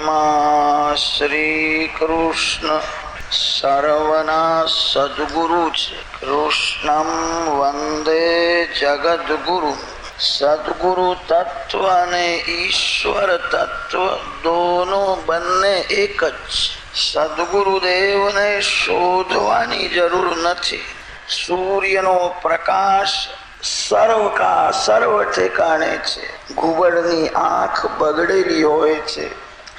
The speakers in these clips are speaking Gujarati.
પરમાત્મા શ્રી કૃષ્ણ સર્વના સદગુરુ છે કૃષ્ણમ વંદે જગદગુરુ સદગુરુ તત્વ અને ઈશ્વર તત્વ દોનો બંને એક જ સદગુરુદેવને શોધવાની જરૂર નથી સૂર્યનો પ્રકાશ સર્વકા સર્વ ઠેકાણે છે ઘુબડની આંખ બગડેલી હોય છે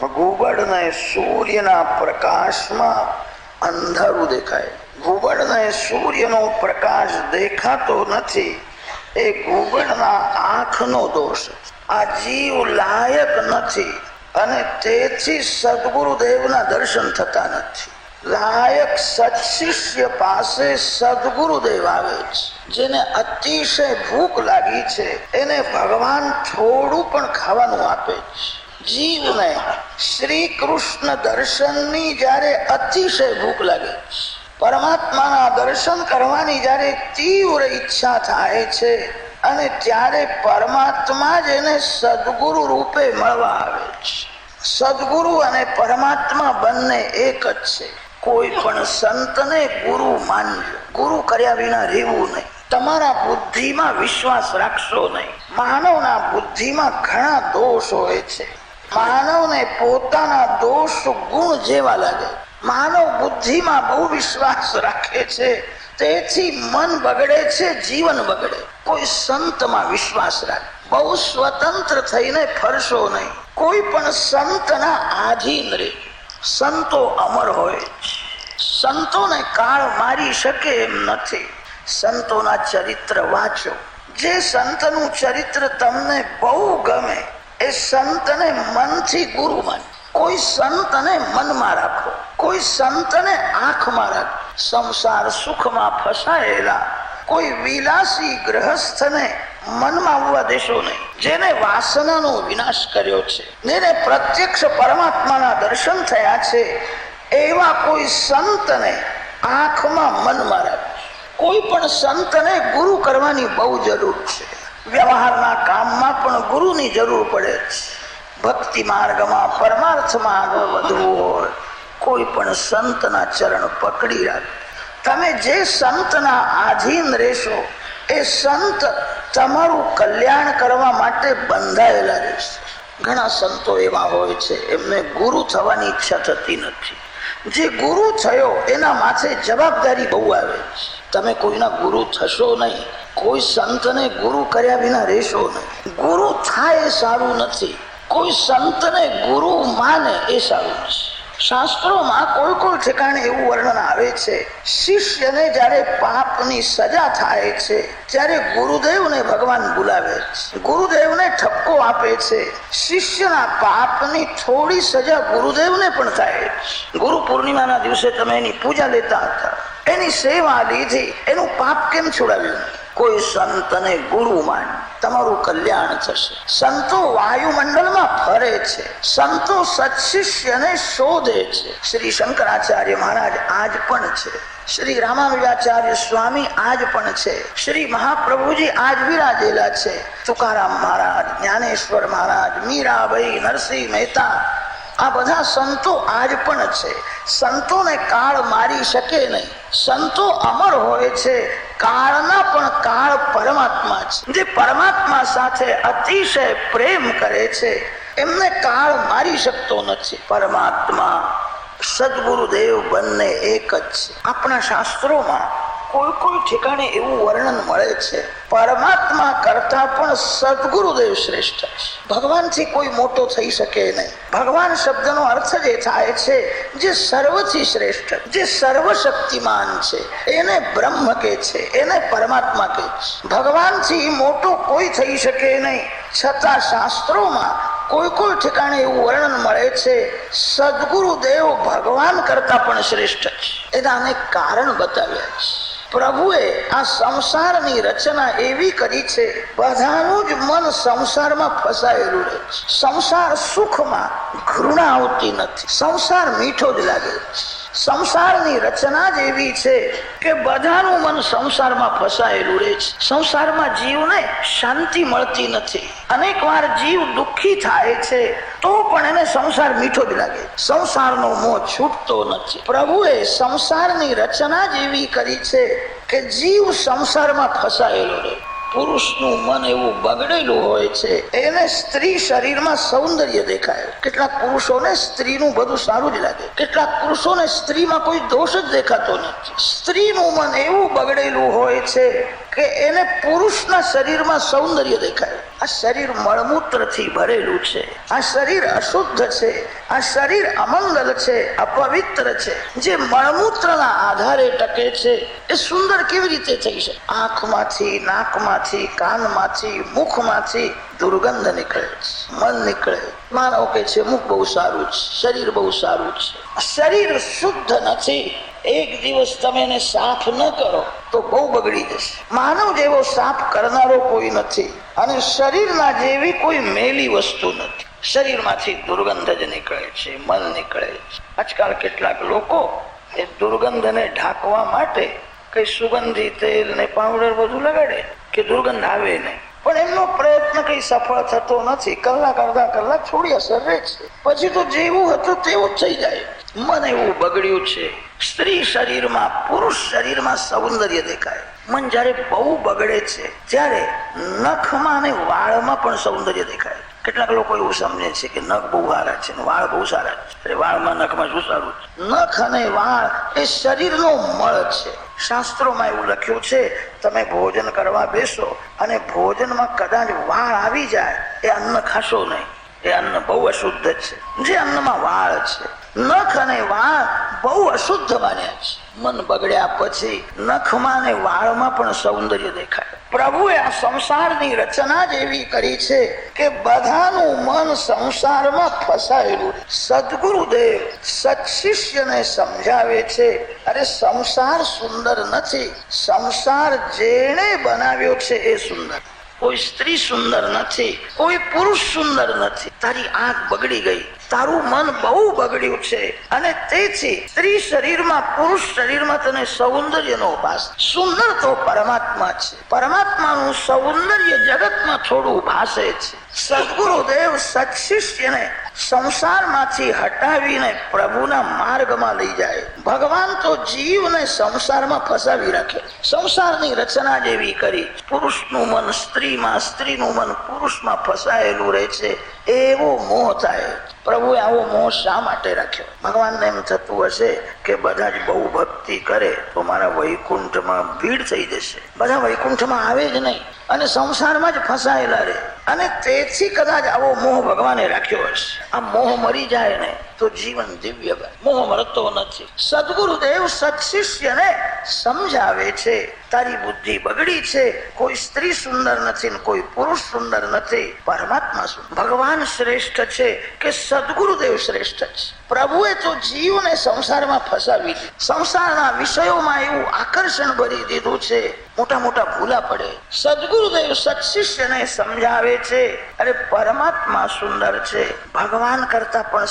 ઘુબડને સૂર્યના પ્રકાશમાં અંધારું દેખાય. ઘુબડને સૂર્યનો પ્રકાશ દેખાતો નથી. એ ઘુબડના આંખનો દોષ આ જીવ લાયક નથી અને તેથી સદગુરુદેવના દર્શન થતા નથી. લાયક સત્શિષ્ય પાસે સદગુરુદેવ આવે છે. જેને અતિશય ભૂખ લાગી છે, એને ભગવાન થોડું પણ ખાવાનું આપે છે. જીવને શ્રી કૃષ્ણ દર્શનની જ્યારે અતિશય ભૂખ લાગે, પરમાત્માના દર્શન કરવાની જ્યારે તીવ્ર ઈચ્છા થાય છે, અને ત્યારે પરમાત્મા જ એને સદગુરુ રૂપે મળવા આવે છે. સદગુરુ અને પરમાત્મા બંને એક જ છે. કોઈ પણ સંતને ગુરુ માનજો. ગુરુ કર્યા વિના રહેવું નહીં. તમારા બુદ્ધિમાં વિશ્વાસ રાખશો નહીં. માનવના બુદ્ધિમાં ઘણા દોષ હોય છે. માનવને પોતાના દોષ ગુણ જેવા લાગે. માનવ બુદ્ધિમાં બહુ વિશ્વાસ રાખે છે. તેથી મન બગડે છે, જીવન બગડે. કોઈ સંતમાં વિશ્વાસ રાખે. બહુ સ્વતંત્ર થઈને ફરશો નહીં. કોઈ પણ સંતના આધીન રે. સંતો અમર હોય સંતોને કાળ મારી શકે એમ નથી. સંતોના ચરિત્ર વાંચો. જે સંતનું ચરિત્ર તમને બહુ ગમે એ સંતને મનથી ગુરુ માન કોઈ સંતને મનમાં રાખો. કોઈ સંતને આંખમાં રાખો. સંસાર સુખમાં ફસાયેલા. કોઈ વિલાસી ગ્રહસ્થને મનમાં આવવા દેશો નહીં. જેને વાસનાનો વિનાશ કર્યો છે. જેને પ્રત્યક્ષ પરમાત્માના દર્શન થયા છે, એવા કોઈ સંતને આંખમાં મનમાં રાખો. કોઈ પણ સંતને ગુરુ કરવાની બહુ જરૂર છે. વ્યવહારના કામમાં પણ ગુરુની જરૂર પડે છે ભક્તિ માર્ગમાં પરમાર્થમાં આગળ વધવું હોય, કોઈ પણ સંતના ચરણ પકડી રાખ. તમે જે સંતના આધીન રહેશો, એ સંત તમારું કલ્યાણ કરવા માટે બંધાયેલા રહેશે. ઘણા સંતો એવા હોય છે, એમને ગુરુ થવાની ઈચ્છા થતી નથી. જે ગુરુ થયો, એના માથે જવાબદારી બહુ આવે છે. તમે કોઈના ગુરુ થશો નહીં. કોઈ સંતને ગુરુ કર્યા વિના રહેશો નહીં. ગુરુ થાય એ સારું નથી. કોઈ સંતને ગુરુ માને એ સારું નથી. શાસ્ત્રોમાં કોઈ કોઈ ઠેકાણે એવું વર્ણન આવે છે, શિષ્યને જ્યારે પાપની સજા થાય છે, ત્યારે ગુરુદેવને ભગવાન બોલાવે છે. ગુરુદેવને ઠપકો આપે છે. શિષ્યના પાપની થોડી સજા ગુરુદેવને પણ થાય છે. ગુરુ પૂર્ણિમાના દિવસે તમે એની પૂજા લેતા હતા. એની સેવા લીધી. એનું પાપ કેમ છોડાવ્યું? કોઈ સંતને ગુરુ માન. તમારું કલ્યાણ થશે. સંતો વાયુમંડળમાં ફરે છે. સંતો સત્શિષ્યને શોધે છે. શ્રી શંકરાચાર્ય મહારાજ આજ પણ છે. શ્રી રામાનુજાચાર્ય સ્વામી આજ પણ છે. શ્રી મહાપ્રભુજી આજ વિરાજેલા છે. તુકારામ મહારાજ, જ્ઞાનેશ્વર મહારાજ, મીરાબાઈ, નરસિંહ મહેતા, આ બધા સંતો આજ પણ છે. સંતોને કાળ મારી શકે નહીં. સંતો અમર હોય છે. કાળના પણ કાળ પરમાત્મા છે. જે પરમાત્મા સાથે અતિશય પ્રેમ કરે છે, એમને કાળ મારી શકતો નથી. પરમાત્મા સદગુરુદેવ બંને એક જ છે. આપણા શાસ્ત્રોમાં કોઈ કોઈ ઠેકાણે એવું વર્ણન મળે છે. પરમાત્મા કરતા પણ સદગુરુદેવ શ્રેષ્ઠ છે. ભગવાનથી કોઈ મોટો થઈ શકે નહીં. ભગવાન શબ્દનો અર્થ જે થાય છે, જે સર્વથી શ્રેષ્ઠ, જે સર્વશક્તિમાન છે, એને બ્રહ્મ કે છે, એને પરમાત્મા કે છે. ભગવાનથી મોટો કોઈ થઈ શકે નહીં. છતાં શાસ્ત્રોમાં કોઈ કોઈ ઠેકાણે એવું વર્ણન મળે છે, સદગુરુદેવ ભગવાન કરતા પણ શ્રેષ્ઠ છે. એના અનેક કારણ બતાવ્યા છે. પ્રભુએ આ સંસારની રચના એવી કરી છે, બધાનું જ મન સંસારમાં ફસાયેલું રહે છે. સંસાર સુખમાં ઘૃણા આવતી નથી. સંસાર મીઠો જ લાગે છે. સંસારની રચના જ એવી છે કે બધાનું મન સંસારમાં ફસાયેલું રહે છે. સંસારમાં જીવને શાંતિ મળતી નથી. અનેક વાર જીવ દુઃખી થાય છે, તો પણ એને સંસાર મીઠો જ લાગે સંસારનો મોહ છૂટતો નથી. પ્રભુએ સંસારની રચના જ એવી કરી છે કે જીવ સંસારમાં ફસાયેલો રહે પુરુષનું મન એવું બગડેલું હોય છે, એને સ્ત્રી શરીરમાં સૌંદર્ય દેખાય. કેટલાક પુરુષોને સ્ત્રીનું બધું સારું જ લાગે. કેટલાક પુરુષોને સ્ત્રીમાં કોઈ દોષ જ દેખાતો નથી. સ્ત્રીનું મન એવું બગડેલું હોય છે કે એને પુરુષના શરીરમાં સૌંદર્ય દેખાય. આ શરીર મળમૂત્રથી ભરેલું છે. આ શરીર અશુદ્ધ છે. આ શરીર અમંગલ છે. અપવિત્ર છે. જે મળમૂત્રના આધારે ટકે છે, એ સુંદર કેવી રીતે થઈ છે આંખમાંથી, નાકમાંથી, કાનમાંથી, મુખમાંથી દુર્ગંધ નીકળે છે મન નીકળે. માનવ કે છે, મુખ બહુ સારું છે, શરીર બહુ સારું છે. શરીર શુદ્ધ નથી. એક દિવસ તમે એને સાફ ન કરો તો બહુ બગડી જશે. માનવ જેવો સાફ કરનારો કોઈ નથી અને શરીરના જેવી કોઈ મેલી વસ્તુ નથી. શરીરમાંથી દુર્ગંધ જ નીકળે છે મન નીકળે છે. આજકાલ કેટલાક લોકો એ દુર્ગંધને ઢાંકવા માટે કઈ સુગંધી તેલ ને પાવડર બધું લગાડે કે દુર્ગંધ આવે નહીં. પણ એમનો પ્રયત્ન કઈ સફળ થતો નથી. કલાક, અડધા કલાક થોડી અસર રહે છે. પછી તો જેવું હતું તેવું થઈ જાય. મન એવું બગડ્યું છે. સ્ત્રી શરીરમાં, પુરુષ શરીરમાં સૌંદર્ય દેખાય. મન જ્યારે બહુ બગડે છે, ત્યારે નખમાં અને વાળમાં પણ સૌંદર્ય દેખાય. કેટલાક લોકો એવું સમજે છે કે નખ બહુ સારા છે વાળ બહુ સારા છે. વાળમાં નખમાં શું સારું નખ અને વાળ એ શરીરનો મળ છે. શાસ્ત્રોમાં એવું લખ્યું છે, તમે ભોજન કરવા બેસો અને ભોજનમાં કદાચ વાળ આવી જાય, એ અન્ન ખાશો નહીં. એ અન્ન બહુ અશુદ્ધ છે. જે અન્નમાં વાળ છે, નખ અને વાળ બહુ અશુદ્ધ માન્યા છે. મન બગડ્યા પછી નખમાં અને વાળમાં પણ સૌંદર્ય દેખાય. પ્રભુએ આ સંસારની રચના જ એવી કરી છે કે બધાનું મન સંસારમાં ફસાયેલું. સદગુરુદેવ સત્શિષ્યને સમજાવે છે, અરે સંસાર સુંદર નથી. સંસાર જેણે બનાવ્યો છે એ સુંદર. કોઈ સ્ત્રી સુંદર નથી, કોઈ પુરુષ સુંદર નથી. તારી આંખ બગડી ગઈ. તારું મન બહુ બગડ્યું છે. અને તેથી સ્ત્રી શરીરમાં, પુરુષ શરીરમાં તને સૌંદર્યનો ભાસ સુંદર તો પરમાત્મા છે. પરમાત્માનું સૌંદર્ય જગતમાં થોડું ભાસે છે. સદગુરુદેવ સત્શિષ્યને સંસારમાંથી હટાવીને પ્રભુના માર્ગમાં લઈ જાય. ભગવાન તો જીવને સંસારમાં ફસાવી રાખે. સંસારની રચના જેવી કરી. પુરુષનું મન સ્ત્રીમાં, સ્ત્રીનું મન પુરુષમાં ફસાયેલું રહે છે. એવો મોહ થાય. પ્રભુએ આવો મોહ શા માટે રાખ્યો? ભગવાનને એમ થતું હશે કે બધા જ બહુ ભક્તિ કરે તો મારા વૈકુંઠમાં ભીડ થઈ જશે. બધા વૈકુંઠમાં આવે જ નહીં. અને સંસારમાં જ ફસાયેલા રહે. અને તેથી કદાચ આવો મોહ ભગવાને રાખ્યો હશે. આ મોહ મરી જાય ને તો જીવન દિવ્ય મોહ મળતો નથી. સદગુરુદેવ સત્શિષ્યને સમજાવે છે. તારી બુદ્ધિ બગડી છે. કોઈ સ્ત્રી સુંદર નથી કોઈ પુરુષ સુંદર નથી. પરમાત્મા ભગવાન શ્રેષ્ઠ છે કે સદગુરુદેવ શ્રેષ્ઠ છે. પ્રભુએ તો જીવને સંસારમાં ફસાવી સંસારના વિષયોમાં એવું આકર્ષણ ભરી દીધું છે. મોટા મોટા ભૂલા પડે. સદગુરુદેવ સત્શિષ્યને સમજાવે છે. અરે પરમાત્મા સુંદર છે. ભગવાન કરતા પણ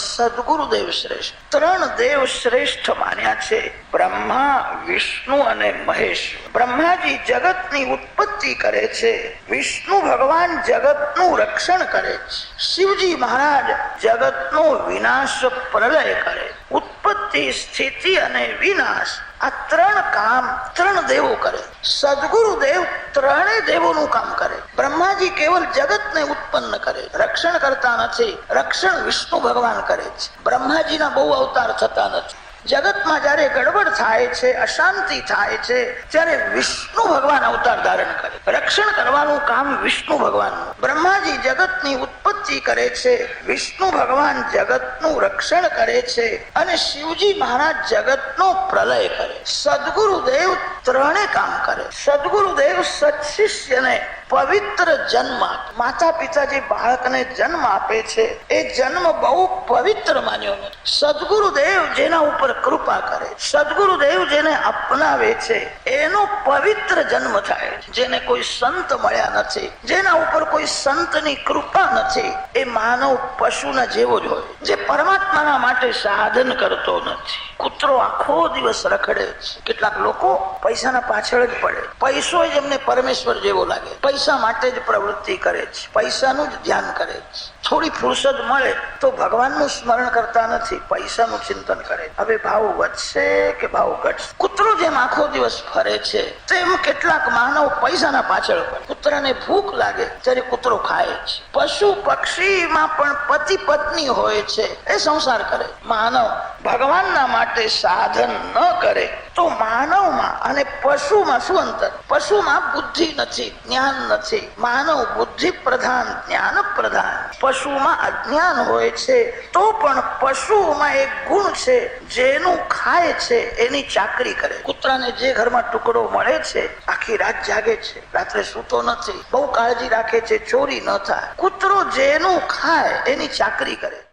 સદગુરુદેવ શ્રેષ્ઠ. ત્રણ દેવ શ્રેષ્ઠ માન્યા છે. બ્રહ્મા, વિષ્ણુ અને મહેશ. બ્રહ્માજી જગતની ઉત્પત્તિ કરે છે. વિષ્ણુ ભગવાન જગતનું રક્ષણ કરે છે. શિવજી મહારાજ જગતનો વિનાશ પ્રલય કરે ઉત્પત્તિ, સ્થિતિ અને વિનાશ આ ત્રણ કામ ત્રણ દેવો કરે. સદગુરુ દેવ ત્રણેય દેવોનું કામ કરે. બ્રહ્માજી કેવલ જગતને ઉત્પન્ન કરે. રક્ષણ કરતા નથી. રક્ષણ વિષ્ણુ ભગવાન કરે છે. બ્રહ્માજીના બહુ અવતાર થતા નથી. જગતમાં જયારે ગડબડ થાય છે, અશાંતિ થાય છે, ત્યારે વિષ્ણુ ભગવાન અવતાર ધારણ કરે. રક્ષણ કરવાનું કામ વિષ્ણુ ભગવાનનું. બ્રહ્માજી જગતની ઉત્પત્તિ કરે છે, વિષ્ણુ ભગવાન જગતનું રક્ષણ કરે છે અને શિવજી મહારાજ જગતનો પ્રલય કરે. સદગુરુદેવ ત્રણે કામ કરે. સદગુરુદેવ સત્શિષ્યને પવિત્ર જન્મ માતા પિતા જે બાળકને જન્મ આપે છે, એ જન્મ બહુ પવિત્ર માન્યો સદગુરુદેવ જેના ઉપર કૃપા કરે, સદગુરુદેવ જેને અપનાવે છે, એનો પવિત્ર જન્મ થાય. જેને કોઈ સંત મળ્યા નથી, જેના ઉપર કોઈ સંતની કૃપા નથી, એ માનવ પશુના જેવો જ હોય. જે પરમાત્માના માટે સાધન કરતો નથી. કૂતરો આખો દિવસ રખડે છે. કેટલાક લોકો પૈસાના પાછળ જ પડે. પૈસો જ એમને પરમેશ્વર જેવો લાગે. પૈસા માટે જ પ્રવૃત્તિ કરે છે. પૈસાનું જ ધ્યાન કરે છે. થોડી ફુરસદ મળે તો ભગવાનનું સ્મરણ કરતા નથી. પૈસાનું ચિંતન કરે હવે ભાવ વધશે કે ભાવ ઘટશે? કૂતરો જેમ આખો દિવસ ફરે છે, તેમ કેટલાક માનવ પૈસાના પાછળ પડે. કૂતરાને ભૂખ લાગે, ત્યારે કૂતરો ખાય છે. પશુ પક્ષીમાં પણ પતિ પત્ની હોય છે. એ સંસાર કરે. માનવ ભગવાનના માટે સાધન ન કરે. તો માનવમાં અને પશુમાં શું અંતર? પશુમાં બુદ્ધિ નથી, જ્ઞાન નથી. માનવ બુદ્ધિ પ્રધાન જ્ઞાન પ્રધાન પશુમાં અજ્ઞાન હોય છે, તો પણ પશુમાં એક ગુણ છે, જેનું ખાય છે, એની ચાકરી કરે. કૂતરાને જે ઘરમાં ટુકડો મળે છે, આખી રાત જાગે છે, રાત્રે સૂતો નથી, બહુ કાળજી રાખે છે, ચોરી ન થાય. કૂતરો જેનું ખાય, એની ચાકરી કરે.